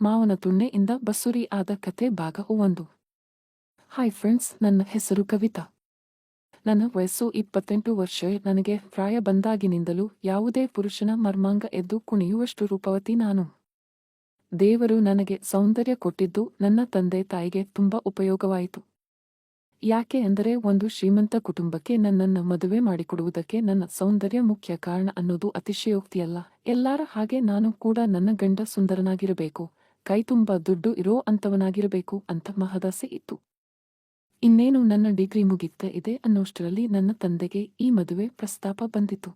ಮಾವನ ತುಣ್ಣೆಯಿಂದ ಬಸುರಿ ಆದ ಕತೆ ಭಾಗ ಒಂದು. ಹಾಯ್ ಫ್ರೆಂಡ್ಸ್, ನನ್ನ ಹೆಸರು ಕವಿತಾ. ನನ್ನ ವಯಸ್ಸು ಇಪ್ಪತ್ತೆಂಟು ವರ್ಷ. ನನಗೆ ಪ್ರಾಯ ಬಂದಾಗಿನಿಂದಲೂ ಯಾವುದೇ ಪುರುಷನ ಮರ್ಮಾಂಗ ಎದ್ದು ಕುಣಿಯುವಷ್ಟು ರೂಪವತಿ ನಾನು. ದೇವರು ನನಗೆ ಸೌಂದರ್ಯ ಕೊಟ್ಟಿದ್ದು ನನ್ನ ತಂದೆ ತಾಯಿಗೆ ತುಂಬ ಉಪಯೋಗವಾಯಿತು. ಯಾಕೆ ಅಂದರೆ ಒಂದು ಶ್ರೀಮಂತ ಕುಟುಂಬಕ್ಕೆ ನನ್ನನ್ನು ಮದುವೆ ಮಾಡಿಕೊಡುವುದಕ್ಕೆ ನನ್ನ ಸೌಂದರ್ಯ ಮುಖ್ಯ ಕಾರಣ ಅನ್ನೋದು ಅತಿಶಯೋಕ್ತಿಯಲ್ಲ. ಎಲ್ಲರ ಹಾಗೆ ನಾನು ಕೂಡ ನನ್ನ ಗಂಡ ಸುಂದರನಾಗಿರಬೇಕು. ಕೈತುಂಬ ದುಡ್ಡು ಇರೋ ಅಂಥವನಾಗಿರಬೇಕು ಅಂತ ಮಹದಾಸೆ ಇತ್ತು. ಇನ್ನೇನು ನನ್ನ ಡಿಗ್ರಿ ಮುಗಿತ ಇದೆ ಅನ್ನೋಷ್ಟರಲ್ಲಿ ನನ್ನ ತಂದೆಗೆ ಈ ಮದುವೆ ಪ್ರಸ್ತಾಪ ಬಂದಿತು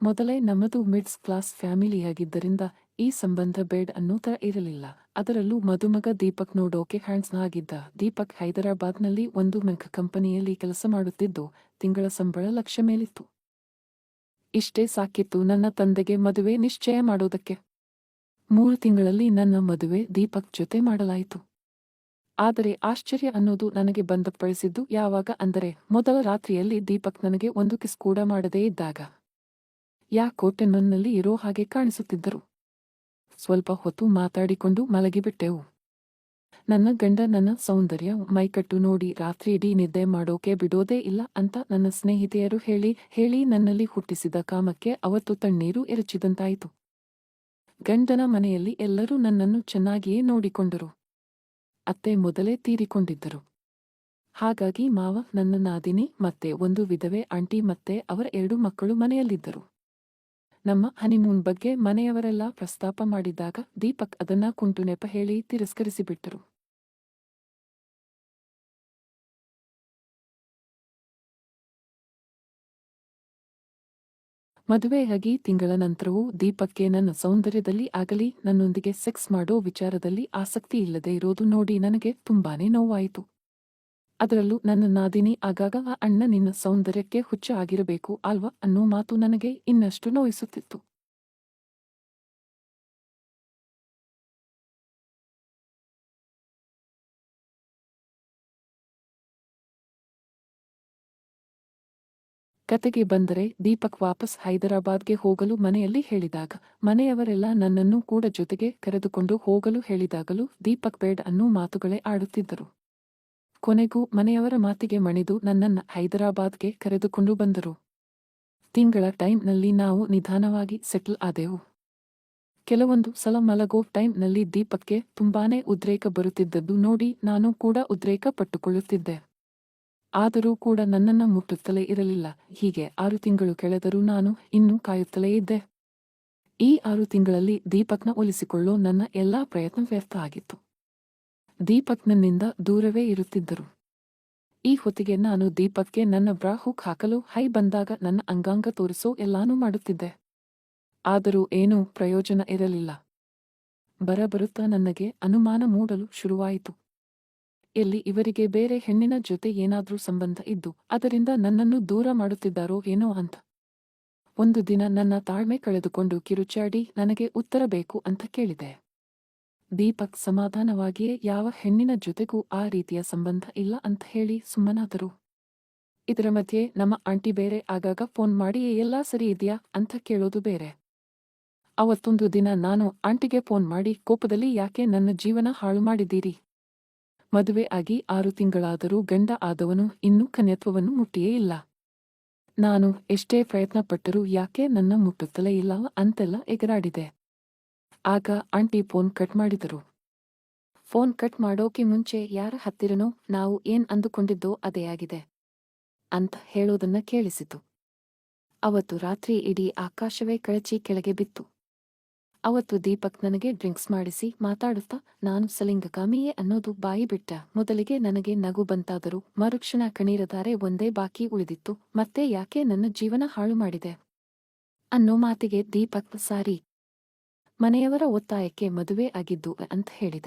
ಮೊದಲೇ ನಮ್ಮದು ಮಿಡ್ಸ್ ಕ್ಲಾಸ್ ಫ್ಯಾಮಿಲಿಯಾಗಿದ್ದರಿಂದ ಈ ಸಂಬಂಧ ಬೇಡ್ ಅನ್ನೋ ತರ ಇರಲಿಲ್ಲ. ಅದರಲ್ಲೂ ಮದುಮಗ ದೀಪಕ್ ನೋಡೋಕೆ ಹ್ಯಾಂಡ್ಸ್ ಆಗಿದ್ದ. ದೀಪಕ್ ಹೈದರಾಬಾದ್ನಲ್ಲಿ ಒಂದು ಮೆಂಕ್ ಕಂಪನಿಯಲ್ಲಿ ಕೆಲಸ ಮಾಡುತ್ತಿದ್ದು, ತಿಂಗಳ ಸಂಬಳ ಲಕ್ಷ ಮೇಲಿತ್ತು. ಇಷ್ಟೇ ಸಾಕಿತ್ತು ನನ್ನ ತಂದೆಗೆ ಮದುವೆ ನಿಶ್ಚಯ ಮಾಡೋದಕ್ಕೆ. ಮೂರು ತಿಂಗಳಲ್ಲಿ ನನ್ನ ಮದುವೆ ದೀಪಕ್ ಜೊತೆ ಮಾಡಲಾಯಿತು. ಆದರೆ ಆಶ್ಚರ್ಯ ಅನ್ನೋದು ನನಗೆ ಬಂದಪಡಿಸಿದ್ದು ಯಾವಾಗ ಅಂದರೆ ಮೊದಲ ರಾತ್ರಿಯಲ್ಲಿ ದೀಪಕ್ ನನಗೆ ಒಂದು ಕಿಸ್ ಕೂಡ ಮಾಡದೇ ಇದ್ದಾಗ. ಯಾಕೋಟೆ ನನ್ನಲ್ಲಿ ಇರೋ ಹಾಗೆ ಕಾಣಿಸುತ್ತಿದ್ದರು. ಸ್ವಲ್ಪ ಹೊತ್ತು ಮಾತಾಡಿಕೊಂಡು ಮಲಗಿಬಿಟ್ಟೆವು. ನನ್ನ ಗಂಡ ನನ್ನ ಸೌಂದರ್ಯ ಮೈಕಟ್ಟು ನೋಡಿ ರಾತ್ರಿಯಿಡೀ ನಿದ್ದೆ ಮಾಡೋಕೆ ಬಿಡೋದೇ ಇಲ್ಲ ಅಂತ ನನ್ನ ಸ್ನೇಹಿತೆಯರು ಹೇಳಿ ಹೇಳಿ ನನ್ನಲ್ಲಿ ಹುಟ್ಟಿಸಿದ ಕಾಮಕ್ಕೆ ಅವತ್ತು ತಣ್ಣೀರು ಎರಚಿದಂತಾಯಿತು. ಗಂಡನ ಮನೆಯಲ್ಲಿ ಎಲ್ಲರೂ ನನ್ನನ್ನು ಚೆನ್ನಾಗಿಯೇ ನೋಡಿಕೊಂಡರು. ಅತ್ತೆ ಮೊದಲೇ ತೀರಿಕೊಂಡಿದ್ದರು. ಹಾಗಾಗಿ ಮಾವ ನನ್ನ ನಾದಿನಿ ಮತ್ತೆ ಒಂದು ವಿಧವೆ, ಆಂಟಿ, ಮತ್ತೆ ಅವರ ಎರಡು ಮಕ್ಕಳು ಮನೆಯಲ್ಲಿದ್ದರು. ನಮ್ಮ ಹನಿಮೂನ್ ಬಗ್ಗೆ ಮನೆಯವರೆಲ್ಲ ಪ್ರಸ್ತಾಪ ಮಾಡಿದಾಗ ದೀಪಕ್ ಅದನ್ನ ಕುಂಟು ನೆಪ ಹೇಳಿ ತಿರಸ್ಕರಿಸಿಬಿಟ್ಟರು. ಮದುವೆಯಾಗಿ ತಿಂಗಳ ನಂತರವೂ ದೀಪಕ್ಕೆ ನನ್ನ ಸೌಂದರ್ಯದಲ್ಲಿ ಆಗಲಿ, ನನ್ನೊಂದಿಗೆ ಸೆಕ್ಸ್ ಮಾಡೋ ವಿಚಾರದಲ್ಲಿ ಆಸಕ್ತಿ ಇಲ್ಲದೆ ಇರೋದು ನೋಡಿ ನನಗೆ ತುಂಬಾನೇ ನೋವಾಯಿತು. ಅದರಲ್ಲೂ ನನ್ನ ನಾದಿನಿ ಆಗಾಗ ಆ ಅಣ್ಣ ನಿನ್ನ ಸೌಂದರ್ಯಕ್ಕೆ ಹುಚ್ಚ ಆಗಿರಬೇಕು ಅಲ್ವಾ ಅನ್ನೋ ಮಾತು ನನಗೆ ಇನ್ನಷ್ಟು ನೋಯಿಸುತ್ತಿತ್ತು. ಕತೆಗೆ ಬಂದರೆ ದೀಪಕ್ ವಾಪಸ್ ಹೈದರಾಬಾದ್ಗೆ ಹೋಗಲು ಮನೆಯಲ್ಲಿ ಹೇಳಿದಾಗ, ಮನೆಯವರೆಲ್ಲ ನನ್ನನ್ನು ಕೂಡ ಜೊತೆಗೆ ಕರೆದುಕೊಂಡು ಹೋಗಲು ಹೇಳಿದಾಗಲೂ ದೀಪಕ್ ಬೇಡ್ ಅನ್ನೂ ಮಾತುಗಳೇ ಆಡುತ್ತಿದ್ದರು. ಕೊನೆಗೂ ಮನೆಯವರ ಮಾತಿಗೆ ಮಣಿದು ನನ್ನನ್ನ ಹೈದರಾಬಾದ್ಗೆ ಕರೆದುಕೊಂಡು ಬಂದರು. ತಿಂಗಳ ಟೈಮ್ನಲ್ಲಿ ನಾವು ನಿಧಾನವಾಗಿ ಸೆಟಲ್ ಆದೆವು. ಕೆಲವೊಂದು ಸಲ ಮಲಗೋ ಟೈಮ್ನಲ್ಲಿ ದೀಪಕ್ಕೆ ತುಂಬಾನೇ ಉದ್ರೇಕ ಬರುತ್ತಿದ್ದದ್ದು ನೋಡಿ ನಾನು ಕೂಡ ಉದ್ರೇಕ ಪಟ್ಟುಕೊಳ್ಳುತ್ತಿದ್ದೆ. ಆದರೂ ಕೂಡ ನನ್ನನ್ನ ಮುಟ್ಟುತ್ತಲೇ ಇರಲಿಲ್ಲ. ಹೀಗೆ ಆರು ತಿಂಗಳು ಕೆಳೆದರೂ ನಾನು ಇನ್ನೂ ಕಾಯುತ್ತಲೇ ಇದ್ದೆ. ಈ ಆರು ತಿಂಗಳಲ್ಲಿ ದೀಪಕ್ನ ಒಲಿಸಿಕೊಳ್ಳೋ ನನ್ನ ಎಲ್ಲಾ ಪ್ರಯತ್ನ ವ್ಯರ್ಥ ಆಗಿತ್ತು. ದೀಪಕ್ ನನ್ನಿಂದ ದೂರವೇ ಇರುತ್ತಿದ್ದರು. ಈ ಹೊತ್ತಿಗೆ ನಾನು ದೀಪಕ್ಗೆ ನನ್ನ ಬ್ರಾ ಹುಕ್ ಹಾಕಲು ಹೈ ಬಂದಾಗ ನನ್ನ ಅಂಗಾಂಗ ತೋರಿಸೋ ಎಲ್ಲಾನೂ ಮಾಡುತ್ತಿದ್ದೆ. ಆದರೂ ಏನೂ ಪ್ರಯೋಜನ ಇರಲಿಲ್ಲ. ಬರಬರುತ್ತಾ ನನಗೆ ಅನುಮಾನ ಮೂಡಲು ಶುರುವಾಯಿತು. ಎಲ್ಲಿ ಇವರಿಗೆ ಬೇರೆ ಹೆಣ್ಣಿನ ಜೊತೆ ಏನಾದ್ರೂ ಸಂಬಂಧ ಇದ್ದು, ಅದರಿಂದ ನನ್ನನ್ನು ದೂರ ಮಾಡುತ್ತಿದ್ದಾರೋ ಏನೋ ಅಂತ. ಒಂದು ದಿನ ನನ್ನ ತಾಳ್ಮೆ ಕಳೆದುಕೊಂಡು ಕಿರುಚಾಡಿ ನನಗೆ ಉತ್ತರ ಬೇಕು ಅಂತ ಕೇಳಿದೆ. ದೀಪಕ್ ಸಮಾಧಾನವಾಗಿಯೇ ಯಾವ ಹೆಣ್ಣಿನ ಜೊತೆಗೂ ಆ ರೀತಿಯ ಸಂಬಂಧ ಇಲ್ಲ ಅಂತ ಹೇಳಿ ಸುಮ್ಮನಾದರು. ಇದರ ಮಧ್ಯೆ ನಮ್ಮ ಆಂಟಿ ಬೇರೆ ಆಗಾಗ ಫೋನ್ ಮಾಡಿ ಎಲ್ಲಾ ಸರಿ ಇದೆಯಾ ಅಂತ ಕೇಳೋದು ಬೇರೆ. ಅವತ್ತೊಂದು ದಿನ ನಾನು ಆಂಟಿಗೆ ಫೋನ್ ಮಾಡಿ ಕೋಪದಲ್ಲಿ ಯಾಕೆ ನನ್ನ ಜೀವನ ಹಾಳು ಮಾಡಿದ್ದೀರಿ? ಮದುವೆ ಆಗಿ ಆರು ತಿಂಗಳಾದರೂ ಗಂಡ ಆದವನು ಇನ್ನೂ ಕನ್ಯತ್ವವನ್ನು ಮುಟ್ಟಿಯೇ ಇಲ್ಲ. ನಾನು ಎಷ್ಟೇ ಪ್ರಯತ್ನ ಪಟ್ಟರೂ ಯಾಕೆ ನನ್ನ ಮುಟ್ಟುತ್ತಲೇ ಇಲ್ಲ ಅಂತೆಲ್ಲ ಎಗರಾಡಿದೆ. ಆಗ ಆಂಟಿ ಫೋನ್ ಕಟ್ ಮಾಡಿದರು. ಫೋನ್ ಕಟ್ ಮಾಡೋಕೆ ಮುಂಚೆ ಯಾರ ಹತ್ತಿರನೋ ನಾವು ಏನ್ ಅಂದುಕೊಂಡಿದ್ದೋ ಅದೇ ಆಗಿದೆ ಅಂತ ಹೇಳೋದನ್ನ ಕೇಳಿಸಿತು. ಅವತ್ತು ರಾತ್ರಿ ಇಡೀ ಆಕಾಶವೇ ಕಳಚಿ ಕೆಳಗೆ ಬಿತ್ತು. ಅವತ್ತು ದೀಪಕ್ ನನಗೆ ಡ್ರಿಂಕ್ಸ್ ಮಾಡಿಸಿ ಮಾತಾಡುತ್ತಾ, ನಾನು ಸಲಿಂಗಕಾಮಿಯೇ ಅನ್ನೋದು ಬಾಯಿ ಬಿಟ್ಟ. ಮೊದಲಿಗೆ ನನಗೆ ನಗು ಬಂತಾದರೂ ಮರುಕ್ಷಣ ಕಣೀರದಾರೆ ಒಂದೇ ಬಾಕಿ ಉಳಿದಿತ್ತು. ಮತ್ತೆ ಯಾಕೆ ನನ್ನ ಜೀವನ ಹಾಳು ಮಾಡಿದೆ? ಅನ್ನೋ ಮಾತಿಗೆ ದೀಪಕ್, ಸಾರಿ. ಮನೆಯವರ ಒತ್ತಾಯಕ್ಕೆ ಮದುವೆ ಆಗಿದ್ದು ಅಂತ ಹೇಳಿದ.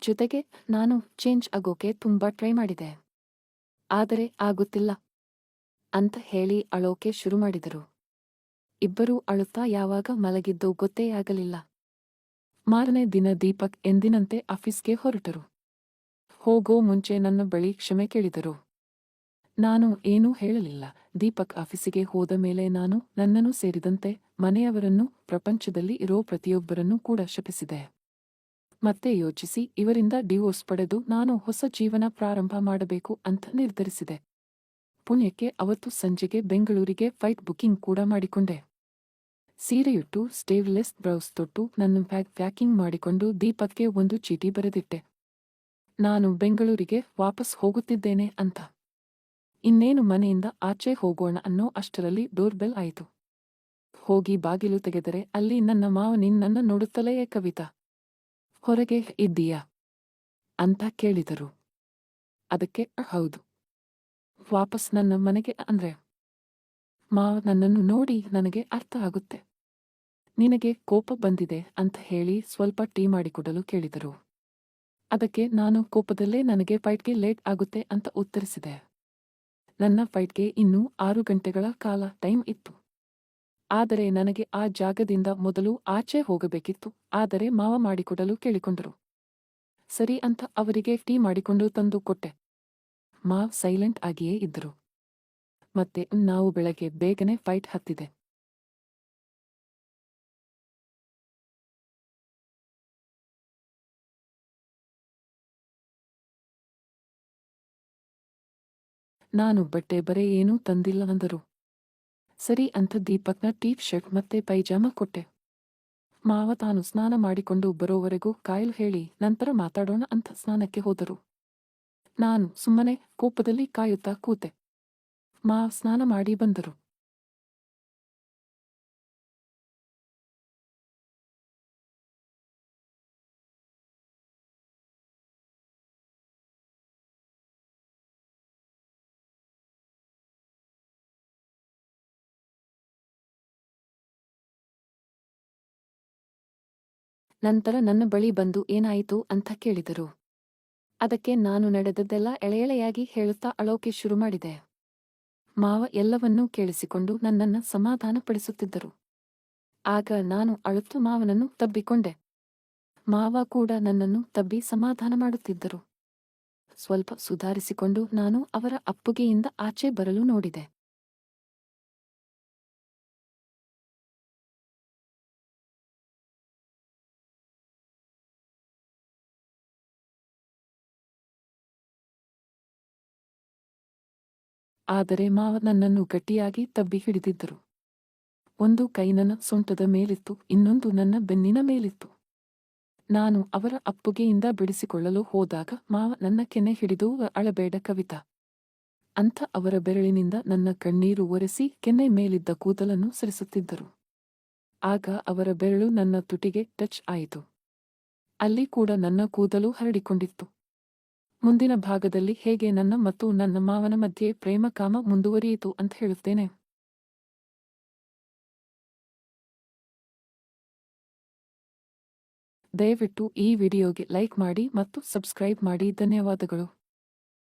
ಜೊತೆಗೆ ನಾನು ಚೇಂಜ್ ಆಗೋಕೆ ತುಂಬಾ ಟ್ರೈ ಮಾಡಿದೆ. ಆದರೆ ಆಗುತ್ತಿಲ್ಲ. ಅಂತ ಹೇಳಿ ಅಳೋಕೆ ಶುರು ಮಾಡಿದರು. ಇಬ್ಬರೂ ಅಳುತ್ತಾ ಯಾವಾಗ ಮಲಗಿದ್ದು ಗೊತ್ತೇ ಆಗಲಿಲ್ಲ. ಮಾರನೇ ದಿನ ದೀಪಕ್ ಎಂದಿನಂತೆ ಆಫೀಸ್ಗೆ ಹೊರಟರು. ಹೋಗೋ ಮುಂಚೆ ನನ್ನ ಬಳಿ ಕ್ಷಮೆ ಕೇಳಿದರು. ನಾನು ಏನೂ ಹೇಳಲಿಲ್ಲ. ದೀಪಕ್ ಆಫೀಸಿಗೆ ಹೋದ ಮೇಲೆ ನಾನು ನನ್ನನ್ನು ಸೇರಿದಂತೆ ಮನೆಯವರನ್ನು, ಪ್ರಪಂಚದಲ್ಲಿ ಇರೋ ಪ್ರತಿಯೊಬ್ಬರನ್ನೂ ಕೂಡ ಶಪಿಸಿದೆ. ಮತ್ತೆ ಯೋಚಿಸಿ, ಇವರಿಂದ ಡಿವೋರ್ಸ್ ಪಡೆದು ನಾನು ಹೊಸ ಜೀವನ ಪ್ರಾರಂಭ ಮಾಡಬೇಕು ಅಂತ ನಿರ್ಧರಿಸಿದೆ. ಪುಣ್ಯಕ್ಕೆ ಅವತ್ತು ಸಂಜೆಗೆ ಬೆಂಗಳೂರಿಗೆ ಫ್ಲೈಟ್ ಬುಕಿಂಗ್ ಕೂಡ ಮಾಡಿಕೊಂಡೆ. ಸೀರೆಯುಟ್ಟು ಸ್ಟೇವ್ಲೆಸ್ ಬ್ರೌಸ್ ತೊಟ್ಟು, ನನ್ನ ಪ್ಯಾಕ್ ಪ್ಯಾಕಿಂಗ್ ಮಾಡಿಕೊಂಡು ದೀಪಕ್ಗೆ ಒಂದು ಚೀಟಿ ಬರೆದಿಟ್ಟೆ. ನಾನು ಬೆಂಗಳೂರಿಗೆ ವಾಪಸ್ ಹೋಗುತ್ತಿದ್ದೇನೆ ಅಂತ. ಇನ್ನೇನು ಮನೆಯಿಂದ ಆಚೆ ಹೋಗೋಣ ಅನ್ನೋ ಅಷ್ಟರಲ್ಲಿ ಡೋರ್ ಬೆಲ್ ಆಯಿತು. ಹೋಗಿ ಬಾಗಿಲು ತೆಗೆದರೆ ಅಲ್ಲಿ ನನ್ನ ಮಾವ ನಿನ್ನನ್ನ ನೋಡುತ್ತಲೇ ಕವಿತಾ. ಹೊರಗೆ ಇದ್ದೀಯಾ? ಅಂತ ಕೇಳಿದರು. ಅದಕ್ಕೆ, ಹೌದು. ವಾಪಸ್ ನನ್ನ ಮನೆಗೆ ಅಂದ್ರೆ? ಮಾವ ನನ್ನನ್ನು ನೋಡಿ ನನಗೆ ಅರ್ಥ ಆಗುತ್ತೆ. ನಿನಗೆ ಕೋಪ ಬಂದಿದೆ ಅಂತ ಹೇಳಿ ಸ್ವಲ್ಪ ಟೀ ಮಾಡಿಕೊಡಲು ಕೇಳಿದರು. ಅದಕ್ಕೆ ನಾನು ಕೋಪದಲ್ಲೇ ನನಗೆ ಫೈಟ್ಗೆ ಲೇಟ್ ಆಗುತ್ತೆ ಅಂತ ಉತ್ತರಿಸಿದೆ. ನನ್ನ ಫೈಟ್ಗೆ ಇನ್ನೂ ಆರು ಗಂಟೆಗಳ ಕಾಲ ಟೈಮ್ ಇತ್ತು. ಆದರೆ ನನಗೆ ಆ ಜಾಗದಿಂದ ಮೊದಲು ಆಚೆ ಹೋಗಬೇಕಿತ್ತು, ಆದರೆ ಮಾವ ಮಾಡಿಕೊಡಲು ಕೇಳಿಕೊಂಡರು. ಸರಿ ಅಂತ ಅವರಿಗೆ ಟೀ ಮಾಡಿಕೊಂಡು ತಂದು ಕೊಟ್ಟೆ. ಮಾವ್ ಸೈಲೆಂಟ್ ಆಗಿಯೇ ಇದ್ದರು. ಮತ್ತೆ ನಾವು ಬೆಳಗ್ಗೆ ಬೇಗನೆ ಫೈಟ್ ಹತ್ತಿದೆ. ನಾನು ಬಟ್ಟೆ ಬರೇ ಏನೂ ತಂದಿಲ್ಲ ಅಂದರು ಸರಿ ಅಂತ ದೀಪಕ್ನ ಟೀ ಶರ್ಟ್ ಮತ್ತೆ ಪೈಜಾಮ ಕೊಟ್ಟೆ. ಮಾವ ತಾನು ಸ್ನಾನ ಮಾಡಿಕೊಂಡು ಬರೋವರೆಗೂ ಕಾಯಲು ಹೇಳಿ ನಂತರ ಮಾತಾಡೋಣ ಅಂತ ಸ್ನಾನಕ್ಕೆ ಹೋದರು. ನಾನು ಸುಮ್ಮನೆ ಕೋಪದಲ್ಲಿ ಕಾಯುತ್ತಾ ಕೂತೆ. ಮಾವ ಸ್ನಾನ ಮಾಡಿ ಬಂದರು. ನಂತರ ನನ್ನ ಬಳಿ ಬಂದು ಏನಾಯಿತು ಅಂತ ಕೇಳಿದರು. ಅದಕ್ಕೆ ನಾನು ನಡೆದದ್ದೆಲ್ಲ ಎಳೆಯಳೆಯಾಗಿ ಹೇಳುತ್ತಾ ಅಳೋಕೆ ಶುರು ಮಾಡಿದೆ. ಮಾವ ಎಲ್ಲವನ್ನೂ ಕೇಳಿಸಿಕೊಂಡು ನನ್ನನ್ನು ಸಮಾಧಾನಪಡಿಸುತ್ತಿದ್ದರು. ಆಗ ನಾನು ಅಳುತ್ತು ಮಾವನನ್ನು ತಬ್ಬಿಕೊಂಡೆ. ಮಾವ ಕೂಡ ನನ್ನನ್ನು ತಬ್ಬಿ ಸಮಾಧಾನ ಮಾಡುತ್ತಿದ್ದರು. ಸ್ವಲ್ಪ ಸುಧಾರಿಸಿಕೊಂಡು ನಾನು ಅವರ ಅಪ್ಪುಗೆಯಿಂದ ಆಚೆ ಬರಲು ನೋಡಿದೆ. ಆದರೆ ಮಾವ ನನ್ನನ್ನು ಗಟ್ಟಿಯಾಗಿ ತಬ್ಬಿ ಹಿಡಿದಿದ್ದರು. ಒಂದು ಕೈ ನನ್ನ ಸೊಂಟದ ಮೇಲಿತ್ತು, ಇನ್ನೊಂದು ನನ್ನ ಬೆನ್ನಿನ ಮೇಲಿತ್ತು. ನಾನು ಅವರ ಅಪ್ಪುಗೆಯಿಂದ ಬಿಡಿಸಿಕೊಳ್ಳಲು ಹೋದಾಗ ಮಾವ ನನ್ನ ಕೆನೆ ಹಿಡಿದು ಅಳಬೇಡ ಕವಿತಾ. ಅಂತ ಅವರ ಬೆರಳಿನಿಂದ ನನ್ನ ಕಣ್ಣೀರು ಒರೆಸಿ ಕೆನ್ನೆ ಮೇಲಿದ್ದ ಕೂದಲನ್ನು ಸರಿಸುತ್ತಿದ್ದರು. ಆಗ ಅವರ ಬೆರಳು ನನ್ನ ತುಟಿಗೆ ಟಚ್ ಆಯಿತು. ಅಲ್ಲಿ ಕೂಡ ನನ್ನ ಕೂದಲು ಹರಡಿಕೊಂಡಿತ್ತು. ಮುಂದಿನ ಭಾಗದಲ್ಲಿ ಹೇಗೆ ನನ್ನ ಮತ್ತು ನನ್ನ ಮಾವನ ಮಧ್ಯೆ ಪ್ರೇಮ ಕಾಮ ಮುಂದುವರಿಯಿತು ಅಂತ ಹೇಳುತ್ತೇನೆ. ದಯವಿಟ್ಟು ಈ ವಿಡಿಯೋಗೆ ಲೈಕ್ ಮಾಡಿ ಮತ್ತು ಸಬ್ಸ್ಕ್ರೈಬ್ ಮಾಡಿ. ಧನ್ಯವಾದಗಳು.